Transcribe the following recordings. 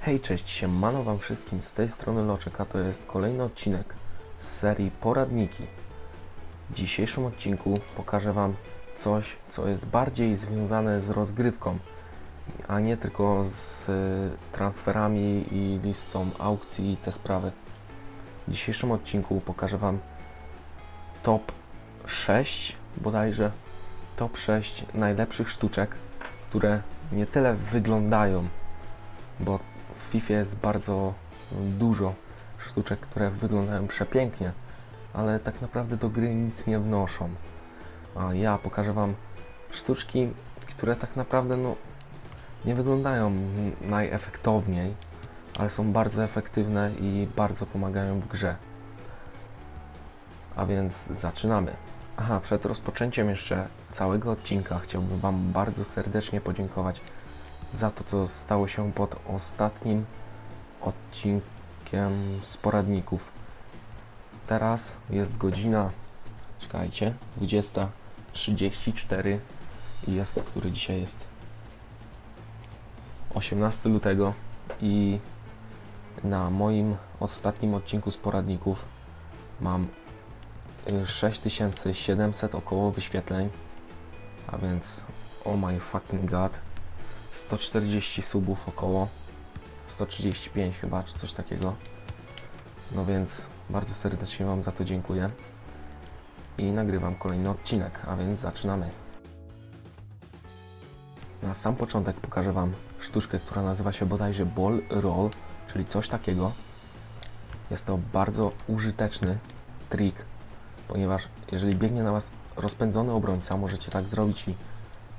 Hej, cześć, siemano wam wszystkim, z tej strony Loczek, a to jest kolejny odcinek z serii Poradniki. W dzisiejszym odcinku pokażę wam coś, co jest bardziej związane z rozgrywką, a nie tylko z y, transferami i listą aukcji i te sprawy. W dzisiejszym odcinku pokażę wam top 6 bodajże, top 6 najlepszych sztuczek, które nie tyle wyglądają, bo w FIFA jest bardzo dużo sztuczek, które wyglądają przepięknie, ale tak naprawdę do gry nic nie wnoszą. A ja pokażę Wam sztuczki, które tak naprawdę no, nie wyglądają najefektowniej, ale są bardzo efektywne i bardzo pomagają w grze. A więc zaczynamy. Aha, przed rozpoczęciem jeszcze całego odcinka chciałbym Wam bardzo serdecznie podziękować za to, co stało się pod ostatnim odcinkiem z poradników. Teraz jest godzina, czekajcie, 20.34 i jest, który dzisiaj jest? 18 lutego i na moim ostatnim odcinku z poradników mam 6700 około wyświetleń, a więc oh my fucking god 140 subów około 135 chyba, czy coś takiego. No więc bardzo serdecznie Wam za to dziękuję. I nagrywam kolejny odcinek, a więc zaczynamy. Na sam początek pokażę Wam sztuczkę, która nazywa się bodajże Ball Roll, czyli coś takiego. Jest to bardzo użyteczny trik, ponieważ jeżeli biegnie na Was rozpędzony obrońca, możecie tak zrobić i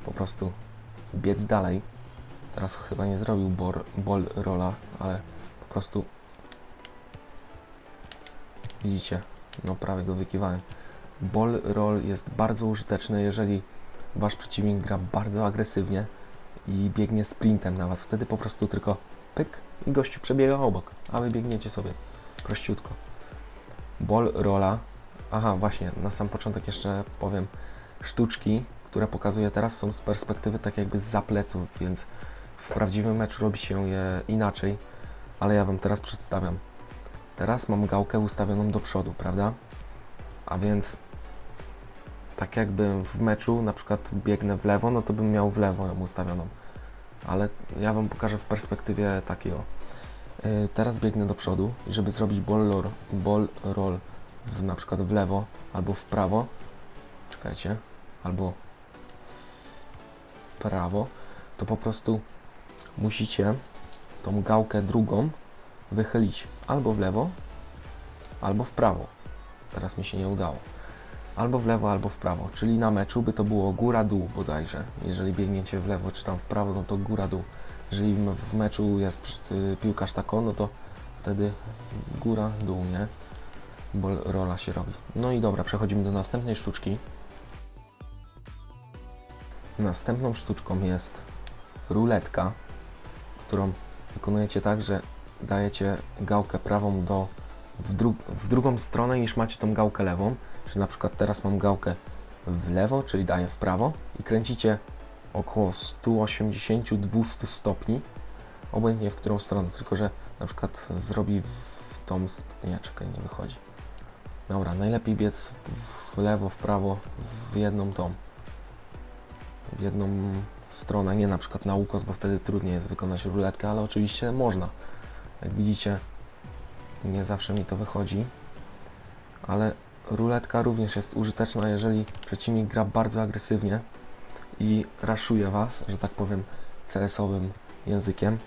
po prostu biec dalej Teraz chyba nie zrobił bor, ball rolla, ale po prostu widzicie, no prawie go wykiwałem. Ball roll jest bardzo użyteczny, jeżeli wasz przeciwnik gra bardzo agresywnie i biegnie sprintem na was. Wtedy po prostu tylko pyk i gościu przebiega obok, a wy biegniecie sobie prościutko. Ball rolla. Aha, właśnie, na sam początek jeszcze powiem. Sztuczki, które pokazuję teraz są z perspektywy tak jakby z pleców, więc w prawdziwym meczu robi się je inaczej, ale ja Wam teraz przedstawiam. Teraz mam gałkę ustawioną do przodu, prawda? A więc tak jakby w meczu na przykład biegnę w lewo, no to bym miał w lewo ją ustawioną. Ale ja Wam pokażę w perspektywie takiego. Yy, teraz biegnę do przodu i żeby zrobić ball ball roll w, na przykład w lewo albo w prawo, czekajcie, albo w prawo, to po prostu musicie tą gałkę drugą wychylić albo w lewo, albo w prawo. Teraz mi się nie udało. Albo w lewo, albo w prawo. Czyli na meczu by to było góra-dół bodajże. Jeżeli biegniecie w lewo, czy tam w prawo, no to góra-dół. Jeżeli w meczu jest y, piłkarz tako, no to wtedy góra-dół, nie? Bo rola się robi. No i dobra, przechodzimy do następnej sztuczki. Następną sztuczką jest ruletka którą wykonujecie tak, że dajecie gałkę prawą do, w, dru w drugą stronę niż macie tą gałkę lewą. Czyli na przykład teraz mam gałkę w lewo, czyli daję w prawo i kręcicie około 180-200 stopni, obojętnie w którą stronę, tylko że na przykład zrobi w tą... nie, czekaj, nie wychodzi. Dobra, najlepiej biec w lewo, w prawo, w jedną tą, w jedną stronę, nie na przykład na ukos, bo wtedy trudniej jest wykonać ruletkę, ale oczywiście można. Jak widzicie, nie zawsze mi to wychodzi, ale ruletka również jest użyteczna, jeżeli przeciwnik gra bardzo agresywnie i raszuje Was, że tak powiem, CS-owym językiem.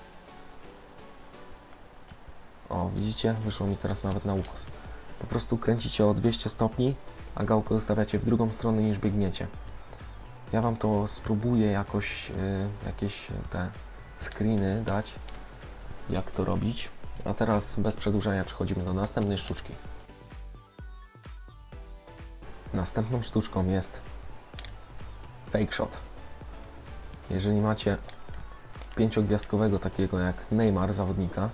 O, widzicie? Wyszło mi teraz nawet na ukos. Po prostu kręcicie o 200 stopni, a gałkę ustawiacie w drugą stronę niż biegniecie. Ja Wam to spróbuję jakoś, y, jakieś te screeny dać, jak to robić. A teraz bez przedłużania przechodzimy do następnej sztuczki. Następną sztuczką jest fake shot. Jeżeli macie pięciogwiazdkowego takiego jak Neymar zawodnika,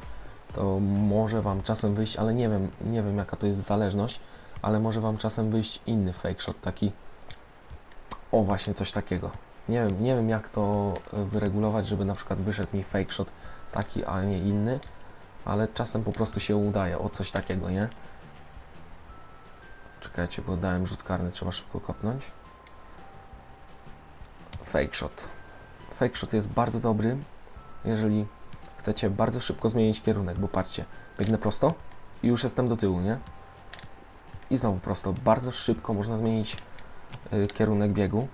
to może Wam czasem wyjść, ale nie wiem, nie wiem jaka to jest zależność, ale może Wam czasem wyjść inny fake shot, taki O, właśnie coś takiego. Nie wiem, nie wiem jak to y, wyregulować, żeby na przykład wyszedł mi fake shot taki, a nie inny, ale czasem po prostu się udaje. O, coś takiego, nie? Czekajcie, bo dałem rzut karny, trzeba szybko kopnąć. Fake shot. Fake shot jest bardzo dobry, jeżeli chcecie bardzo szybko zmienić kierunek, bo patrzcie, biegnę prosto i już jestem do tyłu, nie? I znowu prosto. Bardzo szybko można zmienić y, kierunek biegu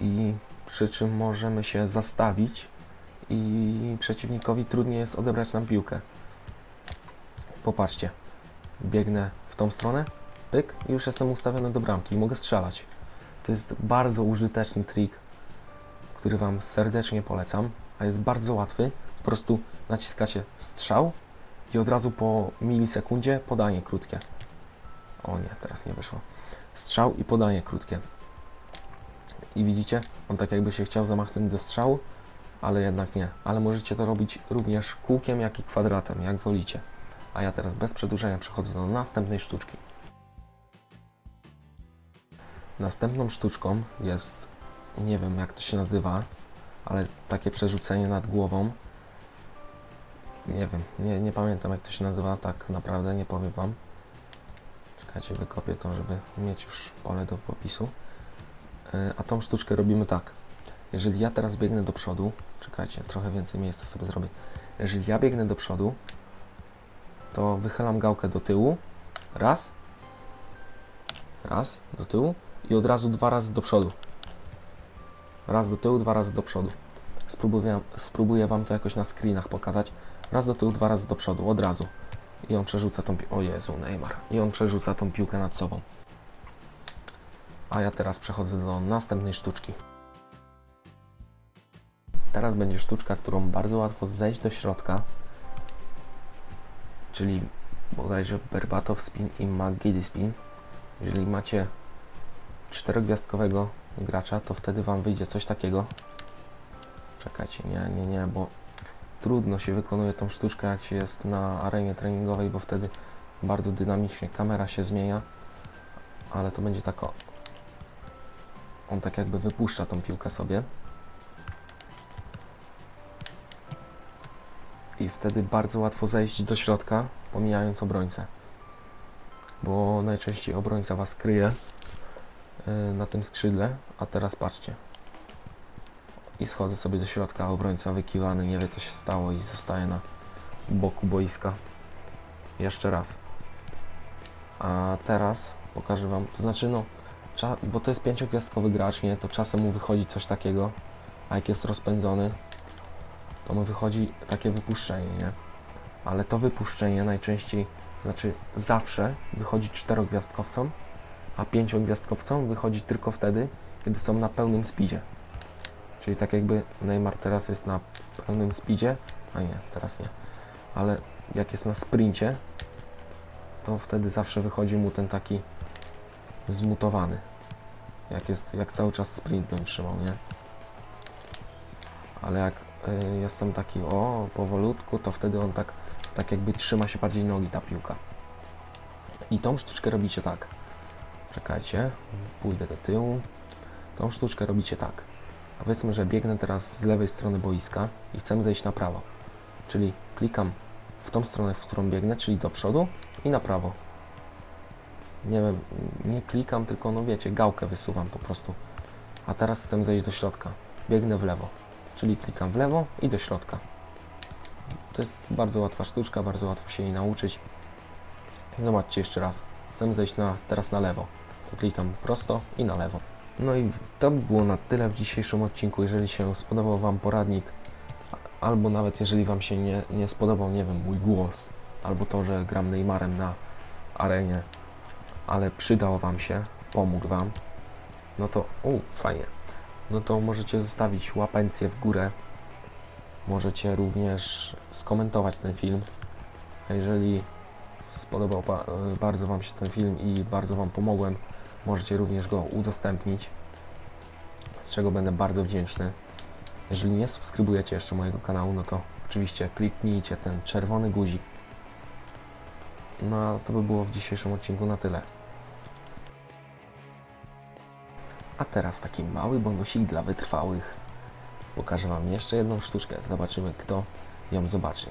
i przy czym możemy się zastawić i przeciwnikowi trudniej jest odebrać nam piłkę. Popatrzcie, biegnę w tą stronę, pyk i już jestem ustawiony do bramki i mogę strzelać. To jest bardzo użyteczny trik, który Wam serdecznie polecam, a jest bardzo łatwy. Po prostu naciskacie strzał i od razu po milisekundzie podanie krótkie. O nie, teraz nie wyszło. Strzał i podanie krótkie. I widzicie, on tak jakby się chciał zamachnąć do strzału, ale jednak nie. Ale możecie to robić również kółkiem, jak i kwadratem, jak wolicie. A ja teraz bez przedłużenia przechodzę do następnej sztuczki. Następną sztuczką jest, nie wiem jak to się nazywa, ale takie przerzucenie nad głową. Nie wiem, nie, nie pamiętam jak to się nazywa, tak naprawdę nie powiem Wam. Czekajcie, wykopię to, żeby mieć już pole do popisu. Yy, a tą sztuczkę robimy tak. Jeżeli ja teraz biegnę do przodu, czekajcie, trochę więcej miejsca sobie zrobię. Jeżeli ja biegnę do przodu, to wychylam gałkę do tyłu, raz, raz, do tyłu i od razu dwa razy do przodu. Raz do tyłu, dwa razy do przodu. Spróbuję, spróbuję Wam to jakoś na screenach pokazać. Raz do tyłu, dwa razy do przodu, od razu. I on przerzuca tą piłkę. O Jezu, Neymar. I on przerzuca tą piłkę nad sobą. A ja teraz przechodzę do następnej sztuczki. Teraz będzie sztuczka, którą bardzo łatwo zejść do środka. Czyli bodajże Berbatov spin i McGiddy spin. Jeżeli macie czterogwiazdkowego gracza, to wtedy Wam wyjdzie coś takiego. Czekajcie, nie, nie, nie, bo trudno się wykonuje tą sztuczkę, jak się jest na arenie treningowej, bo wtedy bardzo dynamicznie kamera się zmienia, ale to będzie tak o... On tak jakby wypuszcza tą piłkę sobie. I wtedy bardzo łatwo zejść do środka, pomijając obrońcę. Bo najczęściej obrońca Was kryje na tym skrzydle, a teraz patrzcie. I schodzę sobie do środka, obrońca wykiwany, nie wie co się stało i zostaje na boku boiska. Jeszcze raz. A teraz pokażę Wam, to znaczy no, bo to jest pięciogwiazdkowy gracz, nie? To czasem mu wychodzi coś takiego, a jak jest rozpędzony, to mu wychodzi takie wypuszczenie, nie? Ale to wypuszczenie najczęściej, znaczy zawsze wychodzi czterogwiazdkowcom, a pięciogwiazdkowcom wychodzi tylko wtedy, kiedy są na pełnym speedzie. Czyli tak jakby Neymar teraz jest na pełnym speedzie, a nie, teraz nie. Ale jak jest na sprincie, to wtedy zawsze wychodzi mu ten taki zmutowany. Jak jest, jak cały czas sprint bym trzymał, nie? Ale jak y, jestem taki o, powolutku, to wtedy on tak, tak jakby trzyma się bardziej nogi ta piłka. I tą sztuczkę robicie tak. Czekajcie, pójdę do tyłu. Tą sztuczkę robicie tak. Powiedzmy, że biegnę teraz z lewej strony boiska i chcę zejść na prawo. Czyli klikam w tą stronę, w którą biegnę, czyli do przodu i na prawo. Nie wiem, nie klikam, tylko no wiecie, gałkę wysuwam po prostu. A teraz chcę zejść do środka. Biegnę w lewo. Czyli klikam w lewo i do środka. To jest bardzo łatwa sztuczka, bardzo łatwo się jej nauczyć. Zobaczcie jeszcze raz. Chcę zejść na, teraz na lewo. To klikam prosto i na lewo. No i to by było na tyle w dzisiejszym odcinku. Jeżeli się spodobał Wam poradnik, albo nawet jeżeli Wam się nie, nie spodobał, nie wiem, mój głos, albo to, że gram Neymarem na arenie, ale przydał Wam się, pomógł Wam, no to, u, fajnie, no to możecie zostawić łapencję w górę, możecie również skomentować ten film, a jeżeli spodobał bardzo Wam się ten film i bardzo Wam pomogłem, możecie również go udostępnić, z czego będę bardzo wdzięczny. Jeżeli nie subskrybujecie jeszcze mojego kanału, no to oczywiście kliknijcie ten czerwony guzik. No to by było w dzisiejszym odcinku na tyle. A teraz taki mały bonusik dla wytrwałych. Pokażę Wam jeszcze jedną sztuczkę. Zobaczymy, kto ją zobaczy.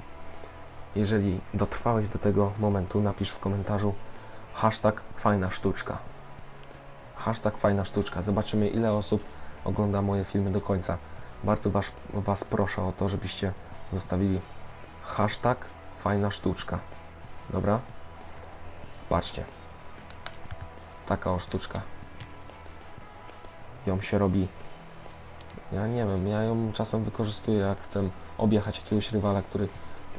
Jeżeli dotrwałeś do tego momentu, napisz w komentarzu hashtag fajna sztuczka. Hashtag fajna sztuczka. Zobaczymy, ile osób ogląda moje filmy do końca. Bardzo was, was proszę o to, żebyście zostawili hashtag fajna sztuczka. Dobra? Patrzcie. Taka o sztuczka. Ją się robi. Ja nie wiem, ja ją czasem wykorzystuję, jak chcę objechać jakiegoś rywala, który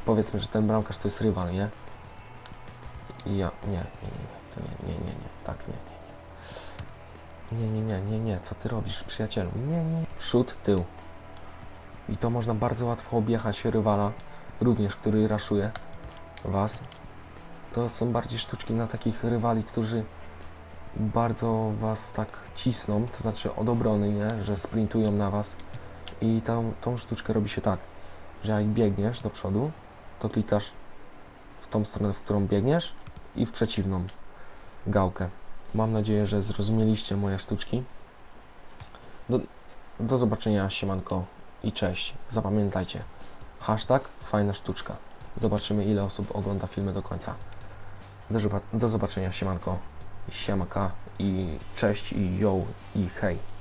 powiedzmy, że ten bramkarz to jest rywal, nie? I ja. Nie, nie, nie, to nie, nie, nie, nie, tak nie. Nie, nie, nie, nie, nie, co ty robisz, przyjacielu? Nie, nie. Przód, tył. I to można bardzo łatwo objechać rywala, również który raszuje was. To są bardziej sztuczki na takich rywali, którzy bardzo was tak cisną, to znaczy od obrony, nie? Że sprintują na was. I tą, tą sztuczkę robi się tak, że jak biegniesz do przodu, to klikasz w tą stronę, w którą biegniesz i w przeciwną gałkę. Mam nadzieję, że zrozumieliście moje sztuczki. Do, do zobaczenia, siemanko i cześć. Zapamiętajcie. Hashtag fajna sztuczka. Zobaczymy ile osób ogląda filmy do końca. Do, do zobaczenia, siemanko, siemaka i cześć i yo i hej.